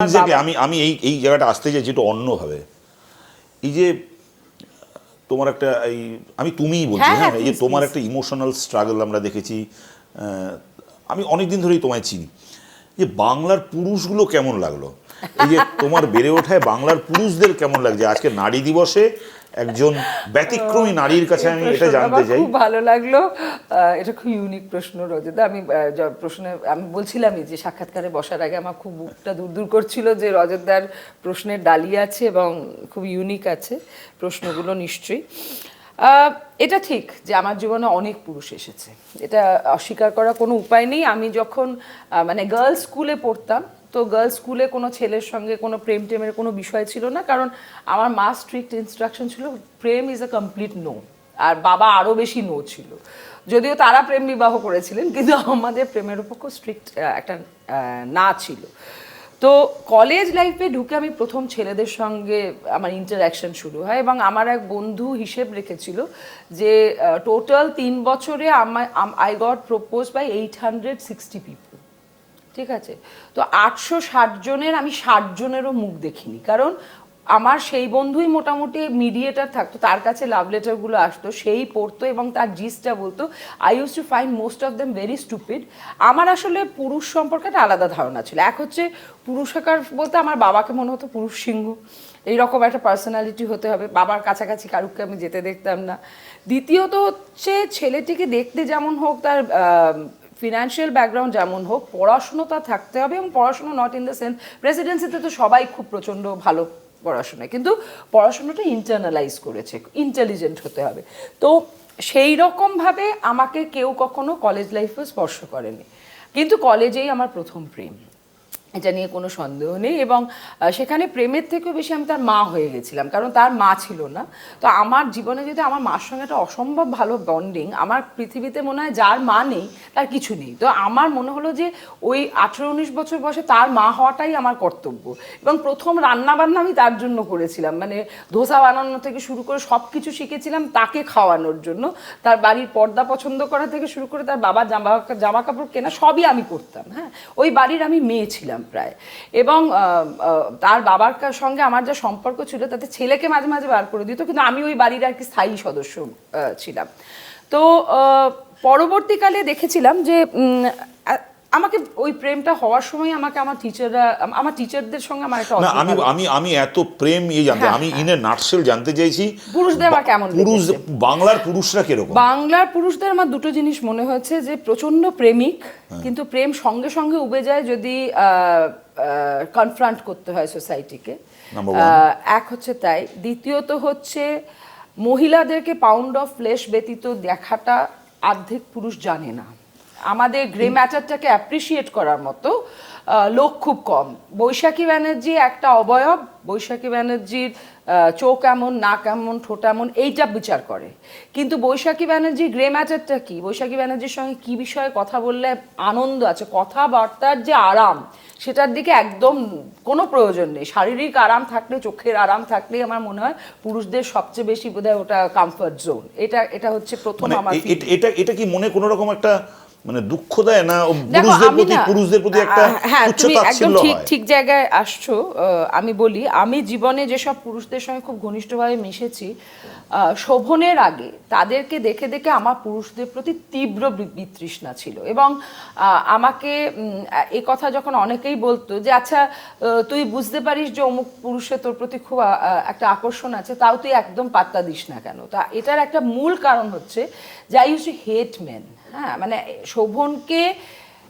নিজেকে আমি আমি এই এই জায়গাটা আসতে চাইছি একটু অন্যভাবে। এই যে তোমার একটা এই আমি তুমিই বলছি হ্যাঁ, হ্যাঁ হ্যাঁ, এই যে তোমার একটা ইমোশনাল স্ট্রাগল আমরা দেখেছি আহ, আমি অনেকদিন ধরেই তোমায় চিনি। যে বাংলার পুরুষগুলো কেমন লাগল? এই যে তোমার বেড়ে ওঠায় বাংলার পুরুষদের কেমন লাগছে? আজকে নারী দিবসে একজন ব্যতিক্রমী নারীর কাছে আমি এটা জানতে চাই। খুব ভালো লাগল। এটা খুব ইউনিক প্রশ্ন রজতা আমি প্রশ্নে আমি বলছিলামই যে সাক্ষাৎকারে বসার আগে আমার খুব বুকটা দূর দূর করছিল যে রজতদার প্রশ্নের ডালি আছে এবং খুব ইউনিক আছে প্রশ্নগুলো নিশ্চয়ই। এটা ঠিক যে আমার জীবনে অনেক পুরুষ এসেছে। এটা অস্বীকার করার কোনো উপায় নেই। আমি যখন মানে গার্লস স্কুলে পড়তাম তো গার্লস স্কুলে কোনো ছেলের সঙ্গে কোনো প্রেম টেমের কোনো বিষয় ছিল না, কারণ আমার মা স্ট্রিক্ট ইনস্ট্রাকশন ছিল, প্রেম ইজ আ কমপ্লিট নো আর বাবা আরও বেশি নো ছিল। যদিও তারা প্রেম বিবাহ করেছিলেন, কিন্তু আমাদের প্রেমের উপর খুব স্ট্রিক্ট একটা না ছিল। তো কলেজ লাইফে ঢুকে আমি প্রথম ছেলেদের সঙ্গে আমার ইন্টারাকশন শুরু হয় এবং আমার এক বন্ধু হিসেব রেখেছিল যে টোটাল তিন বছরে আমার I got propose by eight hundred sixty people ঠিক আছে? তো আটশো ষাট জনের আমি ষাট জনেরও মুখ দেখিনি। কারণ আমার সেই বন্ধুই মোটামুটি মিডিয়েটার থাকতো, তার কাছে লাভ লেটারগুলো আসতো, সেই পড়তো এবং তার জিসটা বলতো। I use to find most of them very stupid আমার আসলে পুরুষ সম্পর্কে একটা আলাদা ধারণা ছিল। এক হচ্ছে পুরুষাকার বলতে আমার বাবাকে মনে হতো পুরুষ সিংহ। এইরকম একটা পার্সোনালিটি হতে হবে। বাবার কাছাকাছি কারুকে আমি যেতে দেখতাম না। দ্বিতীয়ত হচ্ছে ছেলেটিকে দেখতে যেমন হোক তার ফিনান্সিয়াল ব্যাকগ্রাউন্ড যেমন হোক, পড়াশুনো তা থাকতে হবে এবং পড়াশুনো নট ইন দ্য সেন্স প্রেসিডেন্সিতে তো সবাই খুব প্রচণ্ড ভালো পড়াশোনায়। কিন্তু পড়াশোনাটা ইন্টারনালাইজ করেছে ইন্টেলিজেন্ট হতে হবে। তো সেই রকমভাবে আমাকে কেউ কখনো কলেজ লাইফে স্পর্শ করেনি। কিন্তু কলেজেই আমার প্রথম প্রেম। এটা নিয়ে কোনো সন্দেহ নেই এবং সেখানে প্রেমের থেকেও বেশি আমি তার মা হয়ে গেছিলাম, কারণ তার মা ছিল না। তো আমার জীবনে যদি আমার মার সঙ্গে একটা অসম্ভব ভালো বন্ডিং আমার পৃথিবীতে মনে হয় যার মা নেই, তার কিছু নেই। তো আমার মনে হলো যে ওই আঠেরো উনিশ বছর বয়সে তার মা হওয়াটাই আমার কর্তব্য এবং প্রথম রান্নাবান্না আমি তার জন্য করেছিলাম। মানে ধোসা বানানো থেকে শুরু করে সব কিছু শিখেছিলাম তাকে খাওয়ানোর জন্য। তার বাড়ির পর্দা পছন্দ করা থেকে শুরু করে তার বাবার জামা জামা কাপড় কেনা সবই আমি করতাম হ্যাঁ? ওই বাড়ির আমি মেয়ে ছিলাম। প্রায়। এবং তার বাবার সঙ্গে আমার যা সম্পর্ক ছিল, তাতে ছেলেকে মাঝে মাঝে বার করে দিত, কিন্তু আমি ওই বাড়ির আর কি স্থায়ী সদস্য ছিলাম। তো পরবর্তীকালে দেখেছিলাম যে আমাকে ওই প্রেমটা হওয়ার সময় আমাকে আমার টিচাররা আমার টিচারদের সঙ্গে আমার একটা না আমি আমি আমি এত প্রেম ইয়ে জানতে হ্যাঁ, আমি ইনে নাটসেল জানতে চাইছি। পুরুষদের আবার কেমন পুরুষ বাংলার পুরুষরা কীরকম? বাংলার পুরুষদের আমার দুটো জিনিস মনে হয়েছে যে প্রচণ্ড প্রেমিক কিন্তু প্রেম সঙ্গে সঙ্গে উবে যায় যদি কনফ্রন্ট করতে হয় সোসাইটিকে এক হচ্ছে তাই। দ্বিতীয়ত হচ্ছে মহিলাদেরকে পাউন্ড অফ ফ্লেশ ব্যতীত দেখাটা অর্ধেক পুরুষ জানে না। আমাদের গ্রে ম্যাটারটাকে অ্যাপ্রিসিয়েট করার মতো লোক খুব কম। বৈশাখী ব্যানার্জি একটা অবয়ব বৈশাখী ব্যানার্জির চোখ এমন নাক এমন ঠোঁট এমন এইটা বিচার করে। কিন্তু বৈশাখী ব্যানার্জির গ্রে ম্যাটারটা কি? বৈশাখী ব্যানার্জির সঙ্গে কি বিষয়ে কথা বললে আনন্দ আছে? কথাবার্তার যে আরাম সেটার দিকে একদম কোনো প্রয়োজন নেই। শারীরিক আরাম থাকলে চোখের আরাম থাকলে আমার মনে হয় পুরুষদের সবচেয়ে বেশি বোধহয় ওটা কমফর্ট জোন এটা এটা হচ্ছে প্রথম মানে আমার এটা এটা কি মনে কোনো রকম একটা মানে দুঃখ দেয় না পুরুষদের প্রতি পুরুষদের প্রতি একটা হ্যাঁ তুমি একদম ঠিক ঠিক জায়গায় আসছো আমি বলি আমি জীবনে যেসব পুরুষদের সঙ্গে খুব ঘনিষ্ঠভাবে মিশেছি শোভনের আগে তাদেরকে দেখে দেখে আমার পুরুষদের প্রতি তীব্র বিতৃষ্ণা ছিল এবং আমাকে এ কথা যখন অনেকেই বলতো যে আচ্ছা তুই বুঝতে পারিস যে অমুক পুরুষের তোর প্রতি খুব একটা আকর্ষণ আছে তাও তুই একদম পাত্তা দিস না কেন? তা এটার একটা মূল কারণ হচ্ছে যে I use to hate men. হ্যাঁ মানে শোভনকে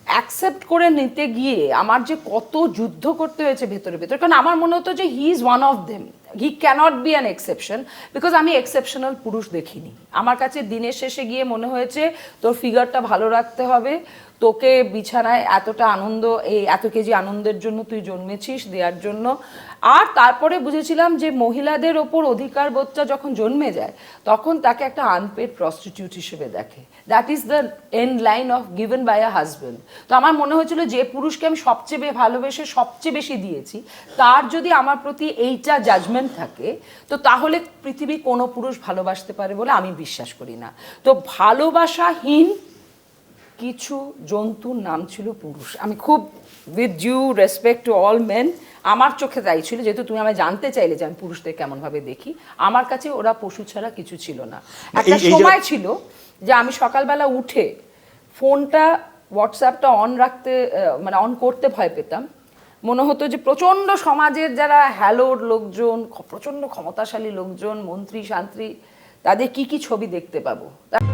অ্যাকসেপ্ট করে নিতে গিয়ে আমার যে কত যুদ্ধ করতে হয়েছে ভেতরে ভেতরে, কারণ আমার মনে হতো যে he is one of them he cannot be an exception because আমি এক্সেপশনাল পুরুষ দেখিনি। আমার কাছে দিনের শেষে গিয়ে মনে হয়েছে তোর ফিগারটা ভালো রাখতে হবে তোকে বিছানায় এতটা আনন্দ, এই এত কেজি আনন্দের জন্য তুই জন্মেছিস দেওয়ার জন্য। আর তারপরে বুঝেছিলাম যে মহিলাদের ওপর অধিকার বোধটা যখন জন্মে যায়, তখন তাকে একটা আনপেড প্রস্টিটিউট হিসেবে দেখে। That is the end line of given by a husband তো আমার মনে হয়েছিল যে পুরুষকে আমি সবচেয়ে ভালোবেসে সবচেয়ে বেশি দিয়েছি। তার যদি আমার প্রতি এইটা জাজমেন্ট থাকে, তো তাহলে পৃথিবী কোনো পুরুষ ভালোবাসতে পারে বলে আমি বিশ্বাস করি না। তো ভালোবাসাহীন কিছু জন্তুর নাম ছিল পুরুষ। আমি খুব with due respect to all men আমার চোখে তাই ছিল যেহেতু তুমি আমায় জানতে চাইলে যে আমি পুরুষদের কেমনভাবে দেখি আমার কাছে ওরা পশু ছাড়া কিছু ছিল না। একটা সময় ছিল যে আমি সকালবেলা উঠে ফোনটা হোয়াটসঅ্যাপটা অন রাখতে মানে অন করতে ভয় পেতাম। মনে হতো যে প্রচণ্ড সমাজের যারা হ্যালোর লোকজন প্রচণ্ড ক্ষমতাশালী লোকজন মন্ত্রী শান্ত্রী তাদের কি কি ছবি দেখতে পাবো? তা-